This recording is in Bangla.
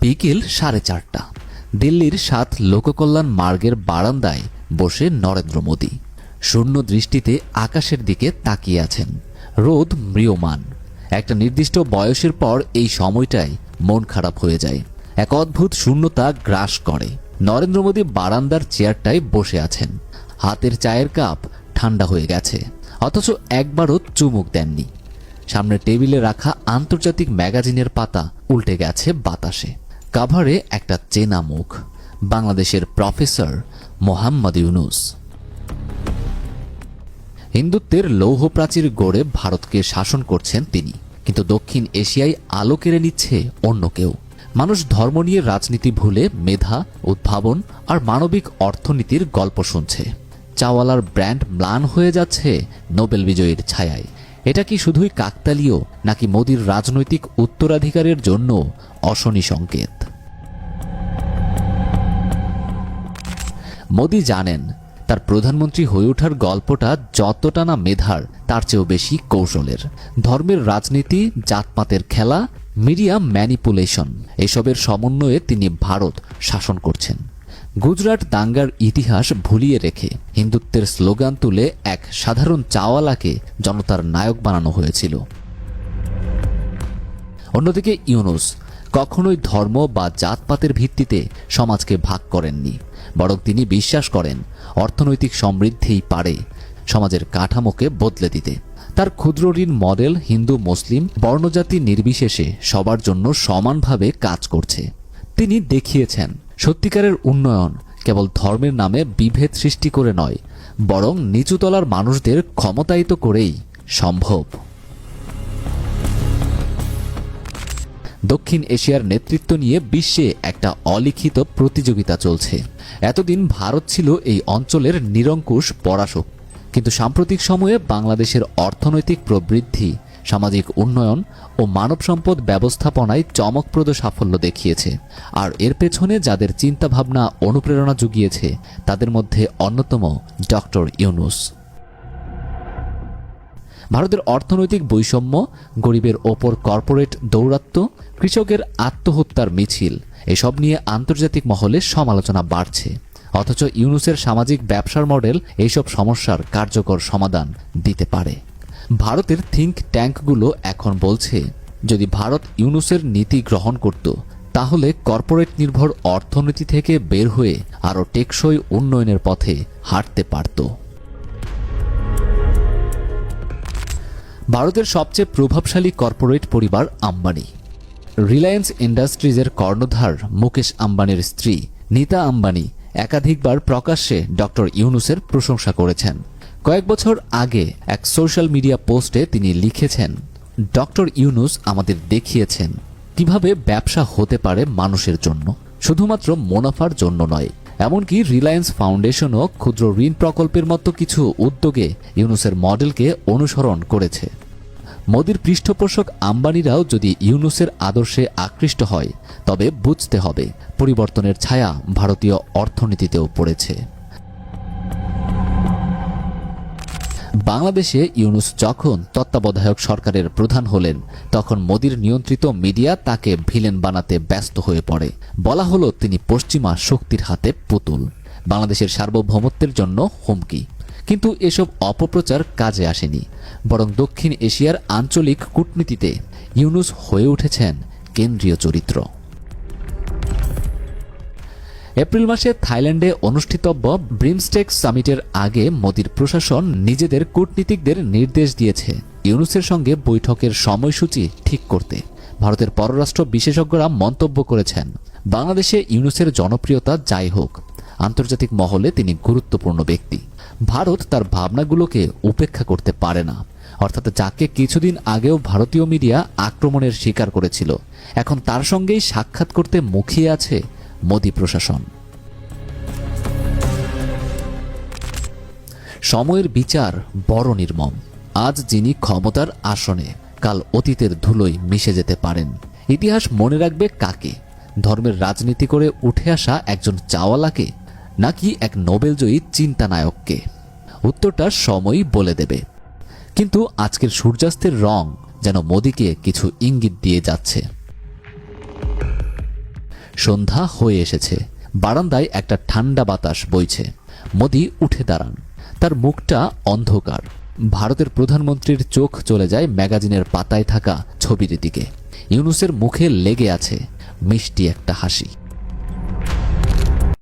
বিকেল সাড়ে চারটা। দিল্লির সাত লোককল্যাণ মার্গের বারান্দায় বসে নরেন্দ্র মোদী। শূন্য দৃষ্টিতে আকাশের দিকে তাকিয়ে আছেন। রোদ ম্রিয়মান। একটা নির্দিষ্ট বয়সের পর এই সময়টাই মন খারাপ হয়ে যায়। এক অদ্ভুত শূন্যতা গ্রাস করে। নরেন্দ্র মোদী বারান্দার চেয়ারটায় বসে আছেন। হাতের চায়ের কাপ ঠান্ডা হয়ে গেছে। অথচ একবারও চুমুক দেননি। সামনে টেবিলে রাখা আন্তর্জাতিক ম্যাগাজিনের পাতা উল্টে গেছে বাতাসে। কাভারে একটা চেনা মুখ, বাংলাদেশের প্রফেসর মোহাম্মদ ইউনুস। হিন্দুত্বের লৌহ প্রাচীর গড়ে ভারতকে শাসন করছেন তিনি, কিন্তু দক্ষিণ এশিয়ায় আলো কেড়ে নিচ্ছে অন্য কেউ। মানুষ ধর্ম নিয়ে রাজনীতি ভুলে মেধা, উদ্ভাবন আর মানবিক অর্থনীতির গল্প শুনছে। চাওয়ালার ব্র্যান্ড ম্লান হয়ে যাচ্ছে নোবেল বিজয়ীর ছায়ায়। এটা কি শুধুই কাকতালীয় নাকি মোদির রাজনৈতিক উত্তরাধিকারের জন্য অশনি সংকেত? মোদি জানেন, তার প্রধানমন্ত্রী হয়ে ওঠার গল্পটা যতটা না মেধার, তার চেয়েও বেশি কৌশলের। ধর্মের রাজনীতি, জাতপাতের খেলা, মিডিয়া ম্যানিপুলেশন, এসবের সমন্বয়ে তিনি ভারত শাসন করছেন। গুজরাট দাঙ্গার ইতিহাস ভুলিয়ে রেখে হিন্দুত্বের স্লোগান তুলে এক সাধারণ চাওয়ালাকে জনতার নায়ক বানানো হয়েছিল। অন্যদিকে ইউনুস কখনোই ধর্ম বা জাতপাতের ভিত্তিতে সমাজকে ভাগ করেননি, বরং তিনি বিশ্বাস করেন অর্থনৈতিক সমৃদ্ধিই পারে সমাজের কাঠামোকে বদলে দিতে। তার ক্ষুদ্র ঋণ মডেল হিন্দু, মুসলিম, বর্ণজাতি নির্বিশেষে সবার জন্য সমানভাবে কাজ করছে। তিনি দেখিয়েছেন, সত্যিকারের উন্নয়ন কেবল ধর্মের নামে বিভেদ সৃষ্টি করে নয়, বরং নিচুতলার মানুষদের ক্ষমতায়িত করেই সম্ভব। দক্ষিণ এশিয়ার নেতৃত্ব নিয়ে বিশ্বে একটা অলিখিত প্রতিযোগিতা চলছে। এতদিন ভারত ছিল এই অঞ্চলের নিরঙ্কুশ পরাশক কিন্তু সাম্প্রতিক সময়ে বাংলাদেশের অর্থনৈতিক প্রবৃদ্ধি, সামাজিক উন্নয়ন ও মানব সম্পদ ব্যবস্থাপনায় চমকপ্রদ সাফল্য দেখিয়েছে। আর এর পেছনে যাদের চিন্তাভাবনা অনুপ্রেরণা জুগিয়েছে, তাদের মধ্যে অন্যতম ডক্টর ইউনুস। ভারতের অর্থনৈতিক বৈষম্য, গরিবের ওপর কর্পোরেট দৌরাত্ম, কৃষকের আত্মহত্যার মিছিল, এসব নিয়ে আন্তর্জাতিক মহলে সমালোচনা বাড়ছে। অথচ ইউনুসের সামাজিক ব্যবসার মডেল এইসব সমস্যার কার্যকর সমাধান দিতে পারে। ভারতের থিঙ্ক ট্যাঙ্কগুলো এখন বলছে, যদি ভারত ইউনুসের নীতি গ্রহণ করত, তাহলে কর্পোরেট নির্ভর অর্থনীতি থেকে বের হয়ে আরও টেকসই উন্নয়নের পথে হাঁটতে পারত। ভারতের সবচেয়ে প্রভাবশালী কর্পোরেট পরিবার আম্বানি। রিলায়েন্স ইন্ডাস্ট্রিজের কর্ণধার মুকেশ আম্বানির স্ত্রী নীতা আম্বানি একাধিকবার প্রকাশ্যে ডক্টর ইউনুসের প্রশংসা করেছেন। কয়েক বছর আগে এক সোশ্যাল মিডিয়া পোস্টে তিনি লিখেছেন, ডক্টর ইউনুস আমাদের দেখিয়েছেন কীভাবে ব্যবসা হতে পারে মানুষের জন্য, শুধুমাত্র মুনাফার জন্য নয় এমনকি রিলায়েন্স ফাউন্ডেশনও ক্ষুদ্র ঋণ প্রকল্পের মতো কিছু উদ্যোগে ইউনুসের মডেলকে অনুসরণ করেছে। মোদির পৃষ্ঠপোষক আম্বানিরাও যদি ইউনুসের আদর্শে আকৃষ্ট হয়, তবে বুঝতে হবে পরিবর্তনের ছায়া ভারতীয় অর্থনীতিতেও পড়েছে। বাংলাদেশে ইউনুস যখন তত্ত্বাবধায়ক সরকারের প্রধান হলেন, তখন মোদির নিয়ন্ত্রিত মিডিয়া তাকে ভিলেন বানাতে ব্যস্ত হয়ে পড়ে। বলা হলো তিনি পশ্চিমা শক্তির হাতে পুতুল। বাংলাদেশের সার্বভৌমত্বের জন্য হুমকি। কিন্তু এসব অপপ্রচার কাজে আসেনি। বরং দক্ষিণ এশিয়ার আঞ্চলিক কূটনীতিতে ইউনুস হয়ে উঠেছেন কেন্দ্রীয় চরিত্র। এপ্রিল মাসে থাইল্যান্ডে অনুষ্ঠিতব্য ব্রিমস্টেক সামিটের আগে মোদির প্রশাসন নিজেদের কূটনীতিকদের নির্দেশ দিয়েছে। ইউনুসের সঙ্গে বৈঠকের সময়সূচি ঠিক করতে। ভারতের পররাষ্ট্র বিশেষজ্ঞরা মন্তব্য করেছেন, বাংলাদেশে ইউনুসের জনপ্রিয়তা যাই হোক, আন্তর্জাতিক মহলে তিনি গুরুত্বপূর্ণ ব্যক্তি। ভারত তার ভাবনাগুলোকে উপেক্ষা করতে পারে না। অর্থাৎ যাকে কিছুদিন আগেও ভারতীয় মিডিয়া আক্রমণের শিকার করেছিল, এখন তার সঙ্গেই সাক্ষাৎ করতে মুখিয়ে আছে মোদী প্রশাসন। সময়ের বিচার বড় নির্মম। আজ যিনি ক্ষমতার আসনে, কাল অতীতের ধুলোয় মিশে যেতে পারেন। ইতিহাস মনে রাখবে কাকে? ধর্মের রাজনীতি করে উঠে আসা একজন চাওয়ালাকে, নাকি এক নোবেলজয়ী চিন্তানায়ককে? উত্তরটা সময়ই বলে দেবে। কিন্তু আজকের সূর্যাস্তের রং যেন মোদিকে কিছু ইঙ্গিত দিয়ে যাচ্ছে। সন্ধ্যা হয়ে এসেছে। বারান্দায় একটা ঠান্ডা বাতাস বইছে। মোদি উঠে দাঁড়ান। তার মুখটা অন্ধকার। ভারতের প্রধানমন্ত্রীর চোখ চলে যায় ম্যাগাজিনের পাতায় থাকা ছবির দিকে। ইউনুসের মুখে লেগে আছে মিষ্টি একটা হাসি।